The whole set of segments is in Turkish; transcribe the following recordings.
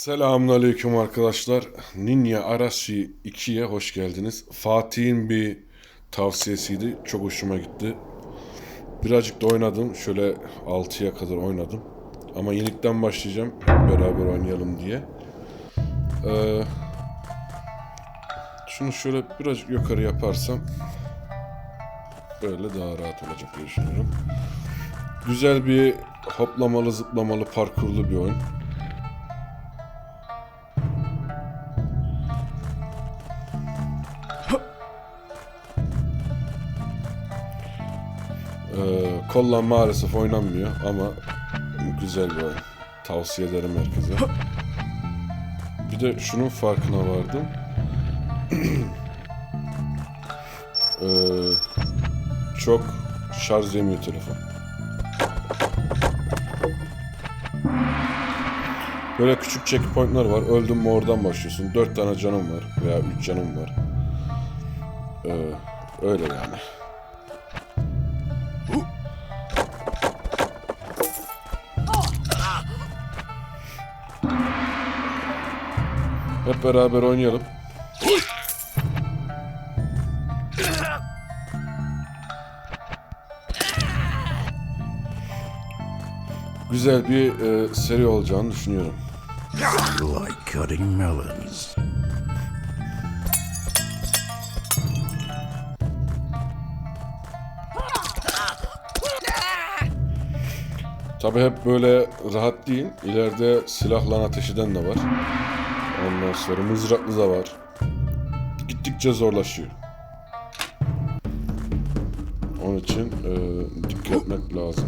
Selamünaleyküm arkadaşlar. Ninja Arashi 2'ye hoş geldiniz. Fatih'in bir tavsiyesiydi. Çok hoşuma gitti. Birazcık da oynadım. Şöyle 6'ya kadar oynadım. Ama yenikten başlayacağım. Beraber oynayalım diye. Ee, şunu şöyle birazcık yukarı yaparsam böyle daha rahat olacak diye düşünüyorum. Güzel bir hoplamalı zıplamalı parkurlu bir oyun. Kolla maalesef oynanmıyor ama güzel bir oyun. Tavsiye ederim herkese. Bir de şunun farkına vardım. Ee, çok şarj yemiyor telefon. Böyle küçük checkpointlar var. Öldün mü oradan başlıyorsun. 4 tane canım var veya 3 canım var. Ee, öyle yani. Hep beraber oynayalım. Güzel bir e, seri olacağını düşünüyorum. like cutting melons. Tabi hep böyle rahat değil. İleride silahla ateş eden de var. Ondan sonra mızraklı da var. Gittikçe zorlaşıyor. Onun için e, dikkat etmek lazım.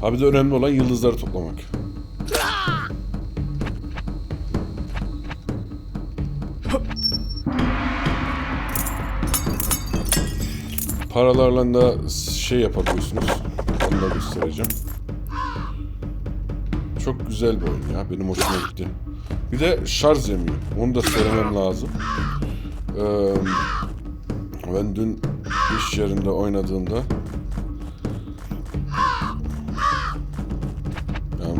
Ha bir de önemli olan yıldızları toplamak. Paralarla da şey yapabiliyorsunuz. Onu da göstereceğim. Çok güzel bir oyun ya. Benim hoşuma gitti. Bir de şarj yemiyor. Onu da söylemem lazım. Ee, ben dün iş yerinde oynadığımda yani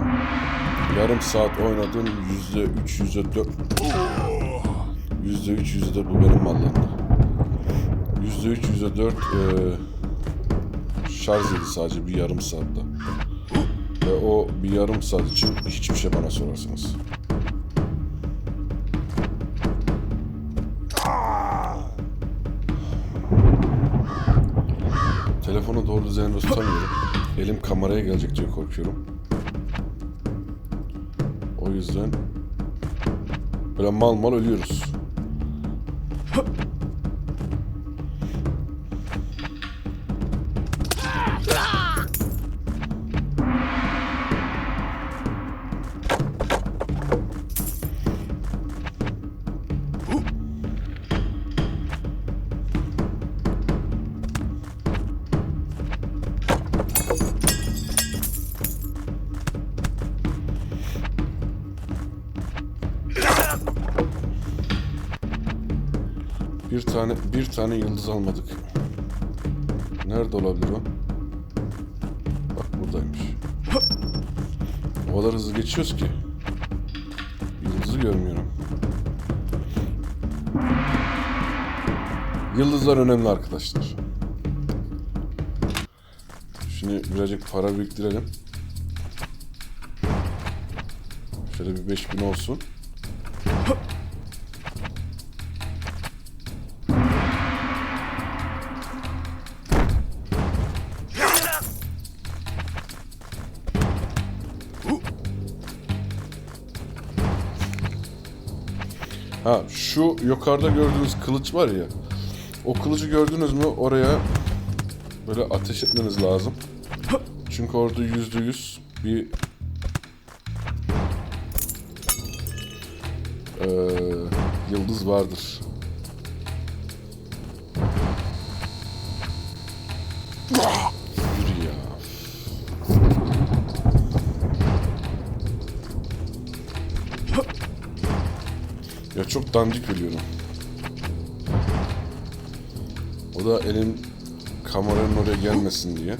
yarım saat oynadım. Yüzde üç, yüzde dört Yüzde üç, yüzde bu benim mallarımda. %3, %4 e, şarj yedi sadece bir yarım saatte. Ve o bir yarım saat için hiçbir şey bana sorarsınız. Telefonu doğru düzenli tutamıyorum. Elim kameraya gelecek diye korkuyorum. O yüzden böyle mal mal ölüyoruz. Tane bir tane yıldız almadık. Nerede olabilir o? Bak buradaymış. O kadar hızlı geçiyoruz ki. Yıldızı görmüyorum. Yıldızlar önemli arkadaşlar. Şimdi birazcık para biriktirelim. Şöyle bir 5000 olsun. Ha şu yukarıda gördüğünüz kılıç var ya. O kılıcı gördünüz mü oraya böyle ateş etmeniz lazım. Çünkü orada yüzde yüz bir eee, yıldız vardır. Yürü ya. Ya çok dandik ölüyorum. O da elin kameranın oraya gelmesin diye.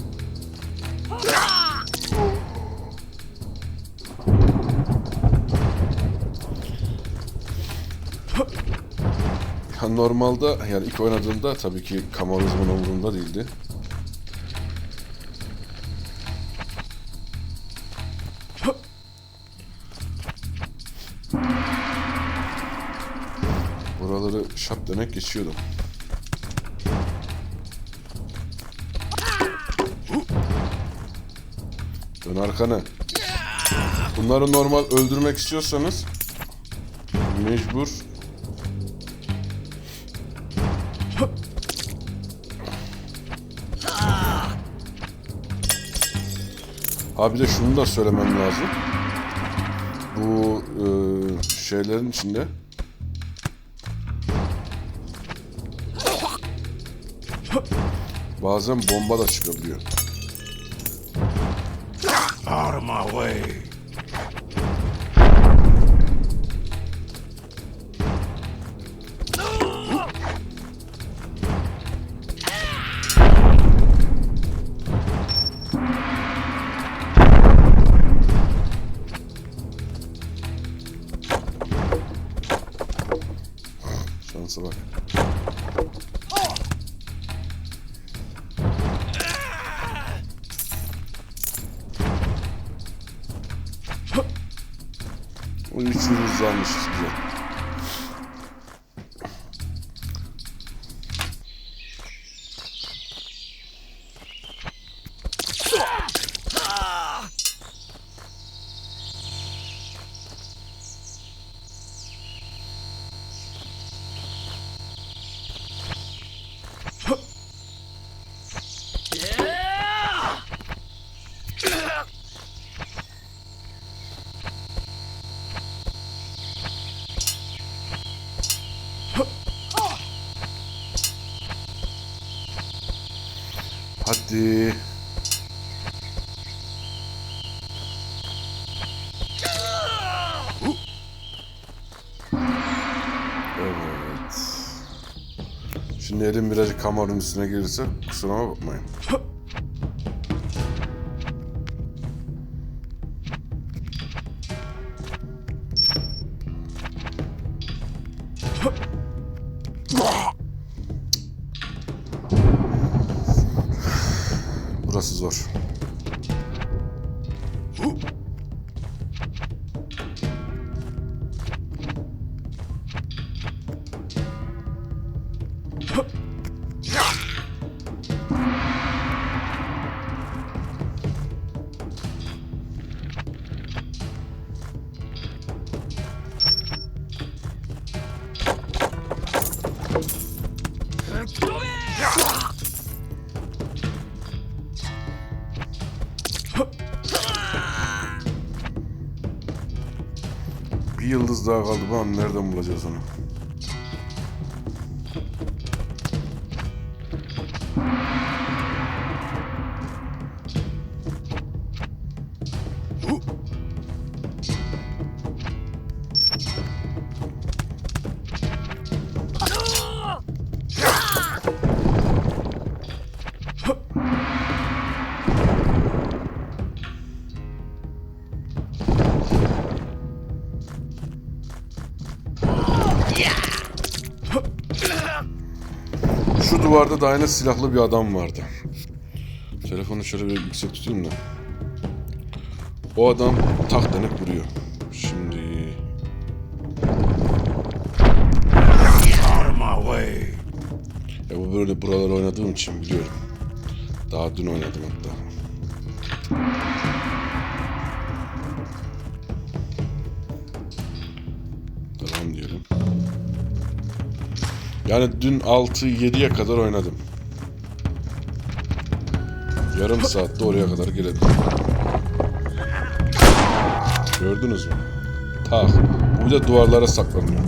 Ya normalde yani ilk oynadığımda tabii ki kamera zaman umurumda değildi. Buraları şap dönek geçiyordum. Dön arkana. Bunları normal öldürmek istiyorsanız mecbur Ha bir de şunu da söylemem lazım. Bu e, şeylerin içinde bazen bomba da çıkabiliyor. Out of my way. Şansa bak. Yıldız Hadi. Evet. Şimdi elim birazcık kameranın üstüne gelirse kusuruma bakmayın. Ooh. Bir yıldız daha kaldı. Bakalım nereden bulacağız onu? Duvarda da aynı silahlı bir adam vardı. Telefonu şöyle bir yüksek tutayım da. O adam tak denek vuruyor. Şimdi ya bu böyle buralar oynadığım için biliyorum. Daha dün oynadım hatta. Yani dün 6-7'ye kadar oynadım. Yarım saatte oraya kadar gelelim. Gördünüz mü? Tak. Bu bir de duvarlara saklanıyor.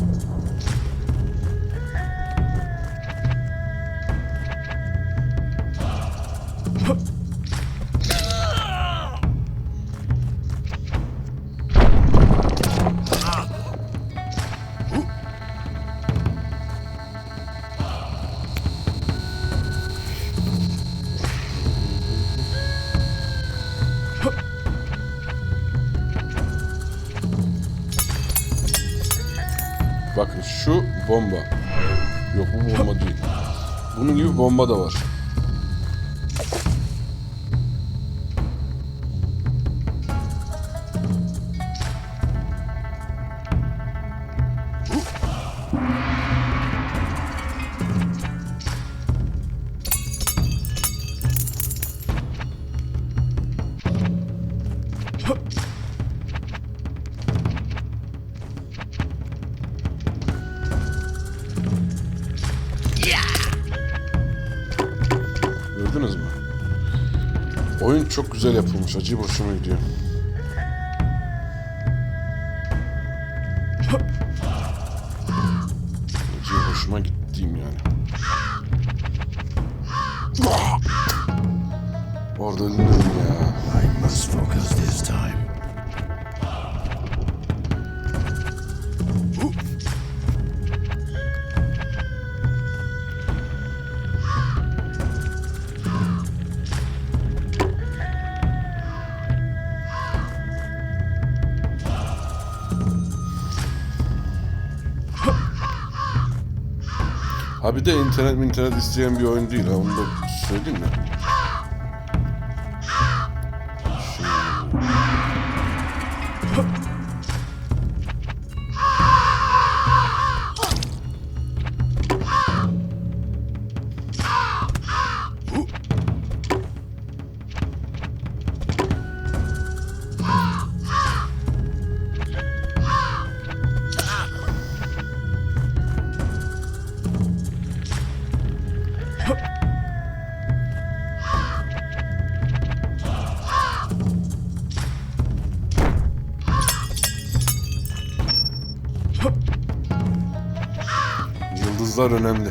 Bomba da var. Oyun çok güzel yapılmış. Acayip hoşuma gidiyor. Acayip hoşuma gittiğim yani. Orada öldüm Ha bir de internet internet isteyen bir oyun değil ha onu da söyleyeyim mi? Yıldızlar önemli.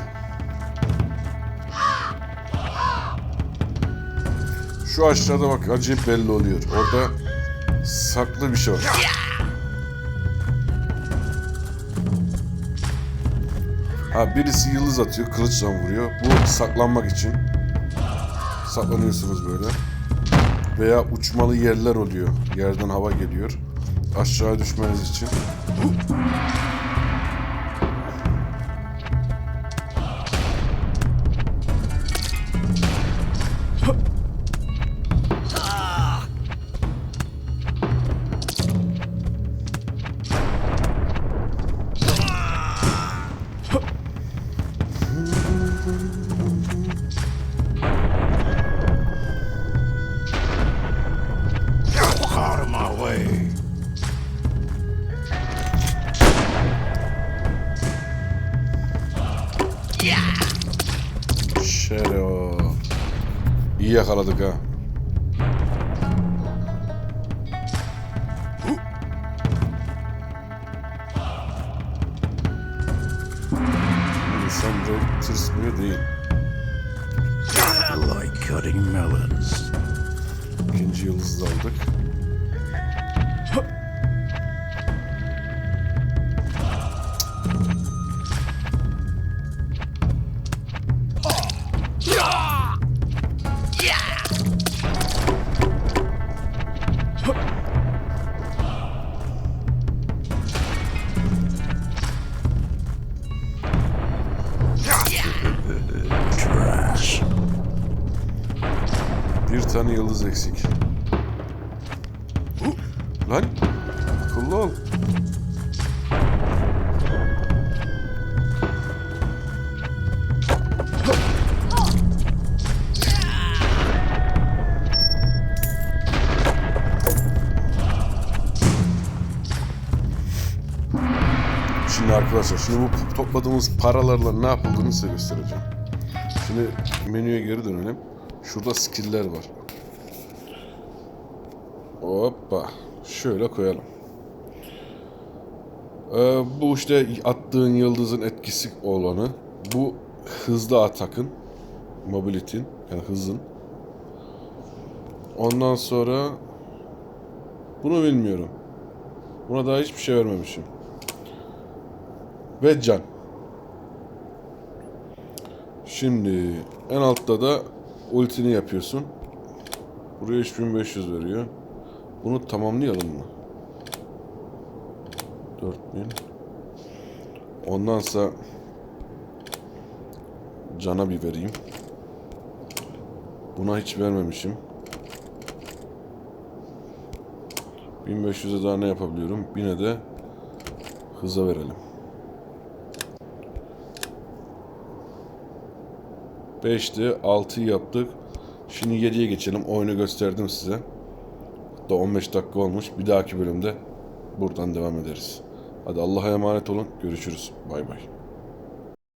Şu aşağıda bak acayip belli oluyor. Orada saklı bir şey var. Ha birisi yıldız atıyor, kılıçla vuruyor. Bu saklanmak için. Saklanıyorsunuz böyle. Veya uçmalı yerler oluyor. Yerden hava geliyor. Aşağı düşmeniz için. İyi yakaladık ha. İnsan direkt tırsmıyor değil. Like cutting melons. İkinci yıldızı da aldık. Tane yıldız eksik. Lan akıllı ol. Şimdi arkadaşlar, şimdi bu topladığımız paralarla ne yapıldığını size göstereceğim. Şimdi menüye geri dönelim. Şurada skill'ler var. Hoppa. Şöyle koyalım. Ee, bu işte attığın yıldızın etkisi olanı. Bu hızlı atakın. Mobility'in. Yani hızın. Ondan sonra bunu bilmiyorum. Buna daha hiçbir şey vermemişim. Ve can. Şimdi en altta da ultini yapıyorsun. Buraya 3500 veriyor. Bunu tamamlayalım mı? 4000 Ondansa cana bir vereyim. Buna hiç vermemişim. 1500'e daha ne yapabiliyorum? 1000'e de hıza verelim. 5'ti, 6'yı yaptık. Şimdi 7'ye geçelim. Oyunu gösterdim size. Hatta 15 dakika olmuş. Bir dahaki bölümde buradan devam ederiz. Hadi Allah'a emanet olun. Görüşürüz. Bay bay.